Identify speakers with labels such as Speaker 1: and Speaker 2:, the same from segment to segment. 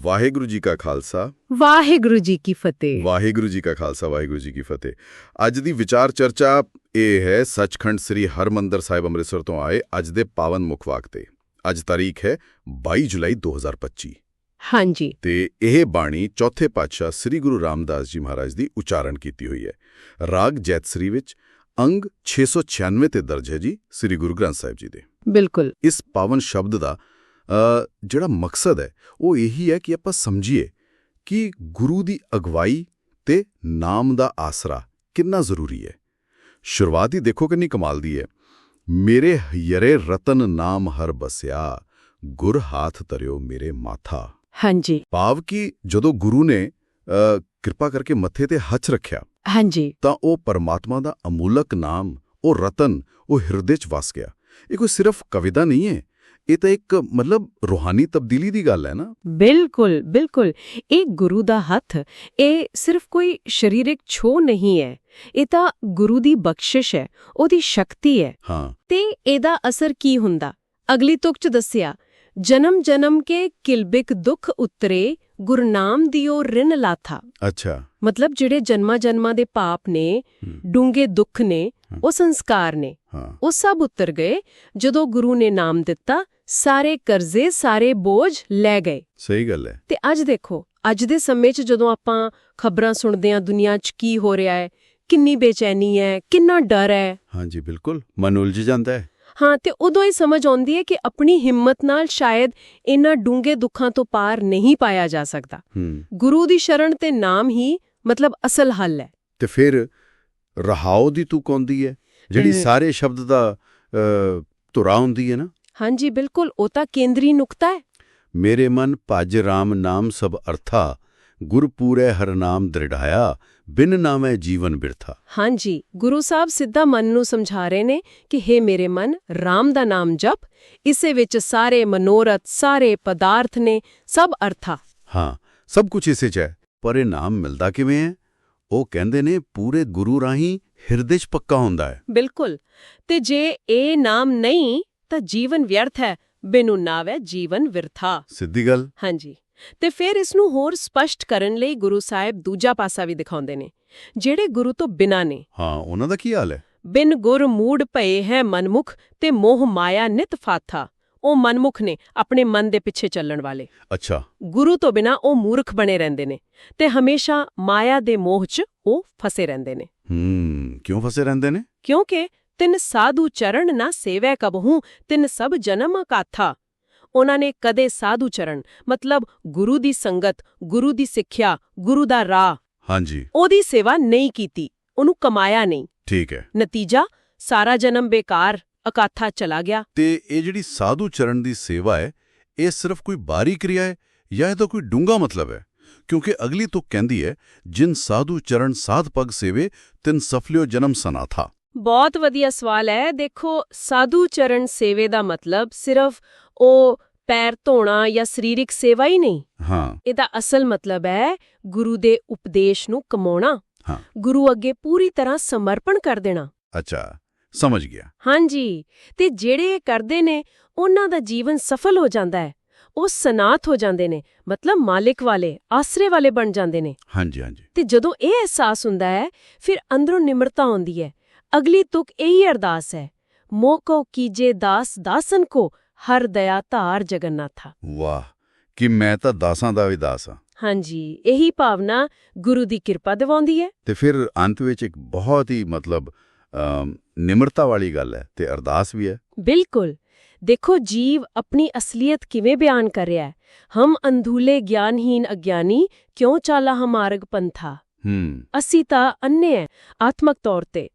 Speaker 1: ਵਾਹਿਗੁਰੂ ਜੀ ਕਾ ਖਾਲਸਾ।
Speaker 2: ਵਾਹਿਗੁਰੂ ਜੀ ਕੀ ਫਤਿਹ।
Speaker 1: ਵਾਹਿਗੁਰੂ ਜੀ ਕਾ ਖਾਲਸਾ ਵਾਹਿਗੁਰੂ ਜੀ ਕੀ ਫਤਿਹ। ਅੱਜ ਦੀ ਵਿਚਾਰ ਚਰਚਾ ਇਹ ਹੈ ਸੱਚਖੰਡ ਸ੍ਰੀ ਹਰਮੰਦਰ ਸਾਹਿਬ ਅੰਮ੍ਰਿਤਸਰ ਤੋਂ ਆਏ ਅੱਜ ਦੇ ਪਾਵਨ ਮੁਖਵਾਕ ਤੇ। ਅੱਜ ਤਾਰੀਖ ਹੈ 22 ਜੁਲਾਈ 2025
Speaker 2: ਹਾਂਜੀ।
Speaker 1: ਤੇ ਇਹ ਬਾਣੀ ਚੌਥੇ ਪਾਤਸ਼ਾਹ ਸ੍ਰੀ ਗੁਰੂ ਰਾਮਦਾਸ ਜੀ ਮਹਾਰਾਜ ਦੀ ਉਚਾਰਨ ਕੀਤੀ ਹੋਈ ਹੈ। ਰਾਗ ਜੈਤਸਰੀ ਵਿੱਚ ਅੰਗ 696 ਤੇ ਦਰਜ ਹੈ ਜੀ ਸ੍ਰੀ ਗੁਰੂ ਗ੍ਰੰਥ ਸਾਹਿਬ ਜੀ ਦੇ।
Speaker 2: ਬਿਲਕੁਲ।
Speaker 1: ਇਸ ਪਾਵਨ ਸ਼ਬਦ ਦਾ ਜਿਹੜਾ ਮਕਸਦ ਹੈ ਉਹ ਇਹੀ ਹੈ ਕਿ ਆਪਾਂ ਸਮਝੀਏ ਕਿ ਗੁਰੂ ਦੀ ਅਗਵਾਈ ਤੇ ਨਾਮ ਦਾ ਆਸਰਾ ਕਿੰਨਾ ਜ਼ਰੂਰੀ ਹੈ। ਸ਼ੁਰੂਆਤ ਹੀ ਦੇਖੋ ਕਿੰਨੀ ਕਮਾਲ ਦੀ ਹੈ। ਮੇਰੇ ਹਯਰੇ ਰਤਨ ਨਾਮ ਹਰ ਬਸਿਆ ਗੁਰ ਹਾਥ ਤਰਿਓ ਮੇਰੇ ਮਾਥਾ।
Speaker 2: ਹਾਂਜੀ।
Speaker 1: ਭਾਵ ਕਿ ਜਦੋਂ ਗੁਰੂ ਨੇ ਕਿਰਪਾ ਕਰਕੇ ਮੱਥੇ ਤੇ ਹੱਥ ਰੱਖਿਆ
Speaker 2: ਹਾਂਜੀ।
Speaker 1: ਤਾਂ ਉਹ ਪਰਮਾਤਮਾ ਦਾ ਅਮੂਲਕ ਨਾਮ ਉਹ ਰਤਨ ਉਹ ਹਿਰਦੇ 'ਚ ਵਸ ਗਿਆ। ਇਹ ਕੋਈ ਸਿਰਫ ਕਵਿਤਾ ਨਹੀਂ ਹੈ। ਇਹ ਤਾਂ ਇੱਕ ਮਤਲਬ ਰੂਹਾਨੀ ਤਬਦੀਲੀ ਦੀ ਗੱਲ ਹੈ ਨਾ।
Speaker 2: ਬਿਲਕੁਲ ਬਿਲਕੁਲ। ਇਹ ਗੁਰੂ ਦਾ ਹੱਥ ਇਹ ਸਿਰਫ ਕੋਈ ਸਰੀਰਕ ਛੋ ਨਹੀਂ ਹੈ। ਇਹ ਤਾਂ ਗੁਰੂ ਦੀ ਬਖਸ਼ਿਸ਼ ਹੈ ਉਹਦੀ ਸ਼ਕਤੀ ਹੈ।
Speaker 1: ਹਾਂ।
Speaker 2: ਤੇ ਇਹਦਾ ਅਸਰ ਕੀ ਹੁੰਦਾ? ਅਗਲੀ ਤੁਕ ਚ ਦੱਸਿਆ ਜਨਮ ਜਨਮ ਕੇ ਕਿਲਬਿਕ ਦੁੱਖ ਉਤਰੇ ਗੁਰਨਾਮ ਦਿਓ ਰਿਨ ਲਾਥਾ।
Speaker 1: ਅੱਛਾ।
Speaker 2: ਮਤਲਬ ਜਿਹੜੇ ਜਨਮਾਂ ਜਨਮਾਂ ਦੇ ਪਾਪ ਨੇ। ਡੂੰਗੇ ਦੁੱਖ ਨੇ ਉਹ ਸੰਸਕਾਰ ਨੇ। ਉਹ ਸਭ ਉਤਰ ਗਏ ਜਦੋਂ ਗੁਰੂ ਨੇ ਨਾਮ ਦਿੱਤਾ ਸਾਰੇ ਕਰਜ਼ੇ ਸਾਰੇ ਬੋਝ ਲੈ ਗਏ।
Speaker 1: ਸਹੀ ਗੱਲ ਹੈ।
Speaker 2: ਤੇ ਅੱਜ ਦੇਖੋ ਅੱਜ ਦੇ ਸਮੇਂ 'ਚ ਜਦੋਂ ਆਪਾਂ ਖਬਰਾਂ ਸੁਣਦੇ ਹਾਂ ਦੁਨੀਆ 'ਚ ਕੀ ਹੋ ਰਿਹਾ ਹੈ ਕਿੰਨੀ ਬੇਚੈਨੀ ਹੈ ਕਿੰਨਾ ਡਰ ਹੈ।
Speaker 1: ਹਾਂਜੀ ਬਿਲਕੁਲ। ਮਨ ਉਲਝ ਜਾਂਦਾ ਹੈ।
Speaker 2: ਹਾਂ ਤੇ ਉਦੋਂ ਹੀ ਸਮਝ ਆਉਂਦੀ ਹੈ ਕਿ ਆਪਣੀ ਹਿੰਮਤ ਨਾਲ ਸ਼ਾਇਦ ਇਹਨਾਂ ਡੂੰਘੇ ਦੁੱਖਾਂ ਤੋਂ ਪਾਰ ਨਹੀਂ ਪਾਇਆ ਜਾ ਸਕਦਾ। ਗੁਰੂ ਦੀ ਸ਼ਰਣ ਤੇ ਨਾਮ ਹੀ ਮਤਲਬ ਅਸਲ ਹੱਲ ਹੈ।
Speaker 1: ਤੇ ਫਿਰ ਰਹਾਉ ਦੀ ਤੂੰ ਕੌਂਦੀ ਹੈ? ਜਿਹੜੀ। ਸਾਰੇ ਸ਼ਬਦ ਦਾ ਧੁਰਾ ਹੁੰਦੀ ਹੈ ਨਾ?
Speaker 2: ਹਾਂਜੀ ਬਿਲਕੁਲ ਉਹ ਤਾਂ ਕੇਂਦਰੀ ਨੁਕਤਾ ਹੈ।
Speaker 1: ਮੇਰੇ ਮਨ ਭਜ RAM ਨਾਮ ਸਭ ਅਰਥਾ ਗੁਰ ਪੂਰੇ ਹਰ ਨਾਮ ਦ੍ਰਿੜਾਇਆ ਬਿਨ ਨਾਮੈ ਜੀਵਨ ਬਿਰਥਾ।
Speaker 2: ਹਾਂਜੀ ਗੁਰੂ ਸਾਹਿਬ ਸਿੱਧਾ ਮਨ ਨੂੰ ਸਮਝਾ ਰਹੇ ਨੇ ਕਿ हे ਮੇਰੇ ਮਨ RAM ਦਾ ਨਾਮ ਜਪ ਇਸੇ ਵਿੱਚ ਸਾਰੇ ਮਨੋਰਥ ਸਾਰੇ ਪਦਾਰਥ ਨੇ ਸਭ ਅਰਥਾ।
Speaker 1: ਹਾਂ ਸਭ ਕੁਝ ਇਸੇ 'ਚ ਹੈ ਪਰ ਇਹ ਨਾਮ ਮਿਲਦਾ ਕਿਵੇਂ ਹੈ? ਉਹ ਕਹਿੰਦੇ ਨੇ ਪੂਰੇ ਗੁਰੂ ਰਾਹੀਂ ਹਿਰਦੇ 'ਚ ਪੱਕਾ ਹੁੰਦਾ ਹੈ।
Speaker 2: ਬਿਲਕੁਲ ਤੇ ਜੇ ਇਹ ਨਾਮ ਨਹੀਂ ਤਾਂ ਜੀਵਨ ਵਿਅਰਥ ਹੈ ਬਿਨੁ ਨਾਵੈ ਜੀਵਨ ਵਿਰਥਾ।
Speaker 1: ਸਿੱਧੀ ਗੱਲ।
Speaker 2: ਹਾਂਜੀ। ਤੇ ਫਿਰ ਇਸ ਨੂੰ ਹੋਰ ਸਪਸ਼ਟ ਕਰਨ ਲਈ ਗੁਰੂ ਸਾਹਿਬ ਦੂਜਾ ਪਾਸਾ ਵੀ ਦਿਖਾਉਂਦੇ ਨੇ ਜਿਹੜੇ ਗੁਰੂ ਤੋਂ ਬਿਨਾਂ ਨੇ।
Speaker 1: ਹਾਂ ਉਹਨਾਂ ਦਾ ਕੀ ਹਾਲ ਹੈ?
Speaker 2: ਬਿਨ ਗੁਰ ਮੂੜ ਭਏ ਹੈ ਮਨਮੁਖ ਤੇ ਮੋਹ ਮਾਇਆ ਨਿਤ ਫਾਥਾ। ਉਹ ਮਨਮੁਖ ਨੇ ਆਪਣੇ ਮਨ ਦੇ ਪਿੱਛੇ ਚੱਲਣ ਵਾਲੇ।
Speaker 1: ਅੱਛਾ।
Speaker 2: ਗੁਰੂ ਤੋਂ ਬਿਨਾ ਉਹ ਮੂਰਖ ਬਣੇ ਰਹਿੰਦੇ ਨੇ ਤੇ ਹਮੇਸ਼ਾ ਮਾਇਆ ਦੇ ਮੋਹ 'ਚ ਉਹ ਫਸੇ ਰਹਿੰਦੇ ਨੇ।
Speaker 1: ਹੂੰ ਕਿਉਂ ਫਸੇ ਰਹਿੰਦੇ ਨੇ?
Speaker 2: ਕਿਉਂਕਿ ਤਿੰਨ ਸਾਧੂ ਚਰਨ ਨਾ ਸੇਵੈ ਕਬਹੂ ਤਿੰਨ ਸਭ ਜਨਮ ਕਾਥਾ। ਉਹਨਾਂ ਨੇ ਕਦੇ ਸਾਧੂ ਚਰਨ ਮਤਲਬ ਗੁਰੂ ਦੀ ਸੰਗਤ ਗੁਰੂ ਦੀ ਸਿੱਖਿਆ ਗੁਰੂ ਦਾ ਰਾਹ।
Speaker 1: ਹਾਂਜੀ।
Speaker 2: ਉਹਦੀ ਸੇਵਾ ਨਹੀਂ ਕੀਤੀ ਉਹਨੂੰ ਕਮਾਇਆ ਨਹੀਂ।
Speaker 1: ਠੀਕ ਹੈ।
Speaker 2: ਨਤੀਜਾ ਸਾਰਾ ਜਨਮ ਬੇਕਾਰ ਅਕਾਥਾ ਚਲਾ ਗਿਆ।
Speaker 1: ਤੇ ਇਹ ਜਿਹੜੀ ਸਾਧੂ ਚਰਨ ਦੀ ਸੇਵਾ ਹੈ ਇਹ ਸਿਰਫ ਕੋਈ ਬਾਰੀ ਕਿਰਿਆ ਹੈ ਜਾਂ ਇਹਦਾ ਕੋਈ ਡੂੰਗਾ ਮਤਲਬ ਹੈ? ਕਿਉਂਕਿ ਅਗਲੀ ਤੁਕ ਕਹਿੰਦੀ ਹੈ ਜਿਨ ਸਾਧੂ ਚਰਨ ਸਾਧ ਪਗ ਸੇਵੇ ਤਿਨ ਸਫਲਿਓ ਜਨਮ ਸਨਾਥਾ।
Speaker 2: ਬਹੁਤ ਵਧੀਆ ਸਵਾਲ ਹੈ। ਦੇਖੋ ਸਾਧੂ ਚਰਨ ਸੇਵੇ ਦਾ ਮਤਲਬ ਸਿਰਫ ਉਹ ਪੈਰ ਧੋਣਾ ਜਾਂ ਸਰੀਰਕ ਸੇਵਾ ਹੀ ਨਹੀਂ।
Speaker 1: ਹਾਂ।
Speaker 2: ਇਹਦਾ ਅਸਲ ਮਤਲਬ ਹੈ ਗੁਰੂ ਦੇ ਉਪਦੇਸ਼ ਨੂੰ ਕਮਾਉਣਾ।
Speaker 1: ਹਾਂ।
Speaker 2: ਗੁਰੂ ਅੱਗੇ ਪੂਰੀ ਤਰ੍ਹਾਂ ਸਮਰਪਣ ਕਰ ਦੇਣਾ।
Speaker 1: ਅੱਛਾ ਸਮਝ ਗਿਆ।
Speaker 2: ਹਾਂਜੀ। ਤੇ ਜਿਹੜੇ ਇਹ ਕਰਦੇ ਨੇ ਉਹਨਾਂ ਦਾ ਜੀਵਨ ਸਫਲ ਹੋ ਜਾਂਦਾ ਹੈ। ਉਹ ਸਨਾਤ ਹੋ ਜਾਂਦੇ ਨੇ ਮਤਲਬ ਮਾਲਿਕ ਵਾਲੇ ਆਸਰੇ ਵਾਲੇ ਬਣ ਜਾਂਦੇ ਨੇ।
Speaker 1: ਹਾਂਜੀ ਹਾਂਜੀ।
Speaker 2: ਤੇ ਜਦੋਂ ਇਹ ਅਹਿਸਾਸ ਹੁੰਦਾ ਹੈ ਫਿਰ ਅੰਦਰੋਂ ਨਿਮਰਤਾ ਆਉਂਦੀ ਹੈ। ਅਗਲੀ ਤੁਕ ਇਹੀ ਅਰਦਾਸ ਹੈ ਮੋਹ ਕੋ ਕੀਜੇ ਦਾਸ ਦਾਸਨ ਕੋ ਹਰ ਦਇਆ ਧਾਰ ਜਗਨਨਾਥਾ।
Speaker 1: ਵਾਹ ਕਿ ਮੈਂ ਤਾਂ ਦਾਸਾਂ ਦਾ ਵੀ ਦਾਸ ਹਾਂ।
Speaker 2: ਹਾਂਜੀ ਇਹੀ ਭਾਵਨਾ ਗੁਰੂ ਦੀ ਕਿਰਪਾ ਦਿਵਾਉਂਦੀ ਹੈ।
Speaker 1: ਤੇ ਫਿਰ ਅੰਤ ਵਿੱਚ ਇੱਕ ਬਹੁਤ ਹੀ ਮਤਲਬ ਨਿਮਰਤਾ ਵਾਲੀ ਗੱਲ ਹੈ ਤੇ ਅਰਦਾਸ ਵੀ ਹੈ।
Speaker 2: ਬਿਲਕੁਲ। ਦੇਖੋ ਜੀਵ ਆਪਣੀ ਅਸਲੀਅਤ ਕਿਵੇਂ ਬਿਆਨ ਕਰ ਰਿਹਾ ਹੈ? ਹਮ ਅੰਧੂਲੇ ਗਿਆਨਹੀਨ ਅਗਿਆਨੀ ਕਿਉਂ ਚਾਲਾ ਹਮਾਰਗ ਪੰਥਾ?
Speaker 1: ਹੂੰ।
Speaker 2: ਅਸੀਂ ਤਾਂ ਅੰਨੇ ਹੈ ਆਤਮਕ ਤੌਰ ਤੇ।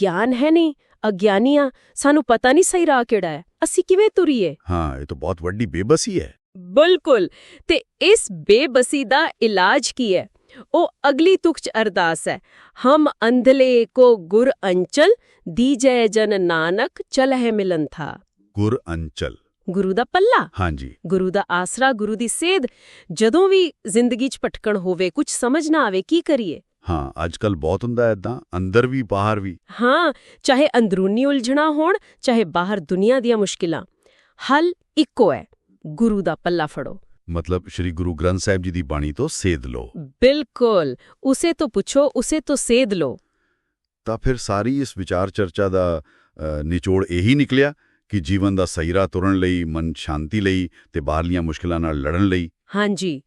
Speaker 2: ਗਿਆਨ ਹੈ ਨਹੀਂ ਅਗਿਆਨੀਆਂ ਸਾਨੂੰ ਪਤਾ ਨਹੀਂ ਸਹੀ ਰਾਹ ਕਿਹੜਾ ਹੈ। ਅਸੀਂ ਕਿਵੇਂ ਤੁਰੀਏ?
Speaker 1: ਹਾਂ ਇਹ ਤਾਂ ਬਹੁਤ ਵੱਡੀ ਬੇਬਸੀ ਹੈ।
Speaker 2: ਬਿਲਕੁਲ। ਤੇ ਇਸ ਬੇਬਸੀ ਦਾ ਇਲਾਜ ਕੀ ਹੈ? ਉਹ ਅਗਲੀ ਤੁਕ ਚ ਅਰਦਾਸ ਹੈ। ਹਮ ਅੰਧਲੇ ਕੋ ਗੁਰ ਅੰਚਲ ਦੀਜੈ ਜਨ ਨਾਨਕ ਚਲਹਿ ਮਿਲਨ ਥਾ।
Speaker 1: ਗੁਰ ਅੰਚਲ।
Speaker 2: ਗੁਰੂ ਦਾ ਪੱਲਾ?
Speaker 1: ਹਾਂਜੀ।
Speaker 2: ਗੁਰੂ ਦਾ ਆਸਰਾ ਗੁਰੂ ਦੀ ਸੇਧ। ਜਦੋਂ ਵੀ ਜ਼ਿੰਦਗੀ 'ਚ ਭਟਕਣ ਹੋਵੇ ਕੁਝ ਸਮਝ ਨਾ ਆਵੇ ਕੀ ਕਰੀਏ?
Speaker 1: ਹਾਂ ਅੱਜ ਕੱਲ ਬਹੁਤ ਹੁੰਦਾ ਹੈ ਇਦਾਂ ਅੰਦਰ ਵੀ ਬਾਹਰ ਵੀ।
Speaker 2: ਹਾਂ ਚਾਹੇ ਅੰਦਰੂਨੀ ਉਲਝਣਾ ਹੋਣ ਚਾਹੇ ਬਾਹਰ ਦੁਨੀਆ ਦੀਆਂ ਮੁਸ਼ਕਿਲਾਂ। ਹੱਲ ਇੱਕੋ ਹੈ ਗੁਰੂ ਦਾ ਪੱਲਾ ਫੜੋ।
Speaker 1: ਮਤਲਬ ਸ੍ਰੀ ਗੁਰੂ ਗ੍ਰੰਥ ਸਾਹਿਬ ਜੀ ਦੀ ਬਾਣੀ ਤੋਂ ਸੇਧ ਲਓ।
Speaker 2: ਬਿਲਕੁਲ ਉਸੇ ਤੋਂ ਪੁੱਛੋ ਉਸੇ ਤੋਂ ਸੇਧ ਲਓ।
Speaker 1: ਤਾਂ ਫਿਰ ਸਾਰੀ ਇਸ ਵਿਚਾਰ ਚਰਚਾ ਦਾ ਨਿਚੋੜ ਇਹੀ ਨਿਕਲਿਆ ਕਿ ਜੀਵਨ ਦਾ ਸਹੀ ਰਾਹ ਤੁਰਨ ਲਈ ਮਨ ਸ਼ਾਂਤੀ ਲਈ ਤੇ ਬਾਹਰਲੀਆਂ ਮੁਸ਼ਕਲਾਂ ਨਾਲ ਲੜਨ ਲਈ।
Speaker 2: ਹਾਂਜੀ।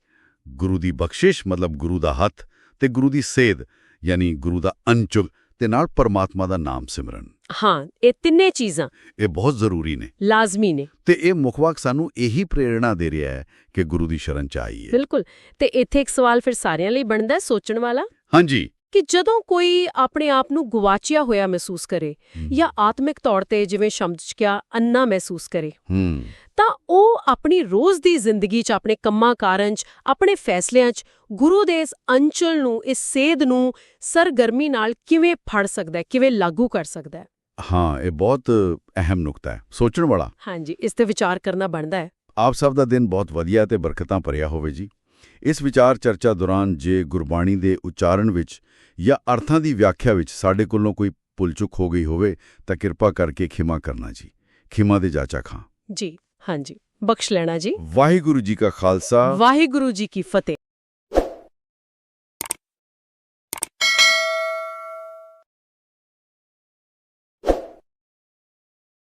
Speaker 1: ਗੁਰੂ ਦੀ ਬਖਸ਼ਿਸ਼ ਮਤਲਬ ਗੁਰੂ ਦਾ ਹੱਥ ਤੇ ਗੁਰੂ ਦੀ ਸੇਧ ਯਾਨੀ ਗੁਰੂ ਦਾ ਅੰਚੁਗ ਤੇ ਨਾਲ ਪਰਮਾਤਮਾ ਦਾ ਨਾਮ ਸਿਮਰਨ।
Speaker 2: ਹਾਂ ਇਹ ਤਿੰਨੇ ਚੀਜ਼ਾਂ
Speaker 1: ਇਹ ਬਹੁਤ ਜ਼ਰੂਰੀ ਨੇ।
Speaker 2: ਲਾਜ਼ਮੀ ਨੇ।
Speaker 1: ਤੇ ਇਹ ਮੁਖਵਾਕ ਸਾਨੂੰ ਇਹੀ ਪ੍ਰੇਰਣਾ ਦੇ ਰਿਹਾ ਹੈ ਕਿ ਗੁਰੂ ਦੀ ਸ਼ਰਨ ਚ ਆਈਏ।
Speaker 2: ਬਿਲਕੁਲ। ਤੇ ਇੱਥੇ ਇੱਕ ਸਵਾਲ ਫਿਰ ਸਾਰਿਆਂ ਲਈ ਬਣਦਾ ਸੋਚਣ ਵਾਲਾ।
Speaker 1: ਹਾਂਜੀ।
Speaker 2: ਕਿ ਜਦੋਂ ਕੋਈ ਆਪਣੇ ਆਪ ਨੂੰ ਗਵਾਚਿਆ ਹੋਇਆ ਮਹਿਸੂਸ ਕਰੇ ਜਾਂ ਆਤਮਿਕ ਤੌਰ ਤੇ ਜਿਵੇਂ ਸ਼ਬਦ ਚ ਕਿਹਾ ਅੰਨਾ ਮਹਿਸੂਸ ਕਰੇ ਤਾਂ ਉਹ ਆਪਣੀ ਰੋਜ਼ ਦੀ ਜ਼ਿੰਦਗੀ 'ਚ ਆਪਣੇ ਕੰਮਾਂ ਕਾਰਾਂ 'ਚ ਆਪਣੇ ਫੈਸਲਿਆਂ 'ਚ ਗੁਰੂ ਦੇ ਇਸ ਅੰਚਲ ਨੂੰ ਇਸ ਸੇਧ ਨੂੰ ਸਰਗਰਮੀ ਨਾਲ ਕਿਵੇਂ ਫੜ ਸਕਦਾ ਹੈ ਕਿਵੇਂ ਲਾਗੂ ਕਰ ਸਕਦਾ ਹੈ?
Speaker 1: ਹਾਂ ਇਹ ਬਹੁਤ ਅਹਿਮ ਨੁਕਤਾ ਹੈ। ਸੋਚਣ ਵਾਲਾ।
Speaker 2: ਹਾਂਜੀ ਇਸ ਤੇ ਵਿਚਾਰ ਕਰਨਾ ਬਣਦਾ ਹੈ।
Speaker 1: ਆਪ ਸਭ ਦਾ ਦਿਨ ਬਹੁਤ ਵਧੀਆ ਤੇ ਬਰਕਤਾਂ ਭਰਿਆ ਹੋਵੇ ਜੀ। ਇਸ ਵਿਚਾਰ ਚਰਚਾ ਦੌਰਾਨ ਜੇ ਗੁਰਬਾਣੀ ਦੇ ਉਚਾਰਨ ਵਿੱਚ ਜਾਂ ਅਰਥਾਂ ਦੀ ਵਿਆਖਿਆ ਵਿੱਚ ਸਾਡੇ ਕੋਲੋਂ ਕੋਈ ਭੁੱਲ-ਚੁੱਕ ਹੋ ਗਈ ਹੋਵੇ ਤਾਂ ਕਿਰਪਾ ਕਰਕੇ ਖਿਮਾ ਕਰਨਾ ਜੀ। ਖਿਮਾ ਦੇ ਜਾਚਾ ਖਾਂ
Speaker 2: ਜੀ ਹਾਂਜੀ। ਬਖਸ਼ ਲੈਣਾ ਜੀ।
Speaker 1: ਵਾਹਿਗੁਰੂ ਜੀ ਕਾ ਖਾਲਸਾ।
Speaker 2: ਵਾਹਿਗੁਰੂ ਜੀ ਕੀ ਫਤਿਹ।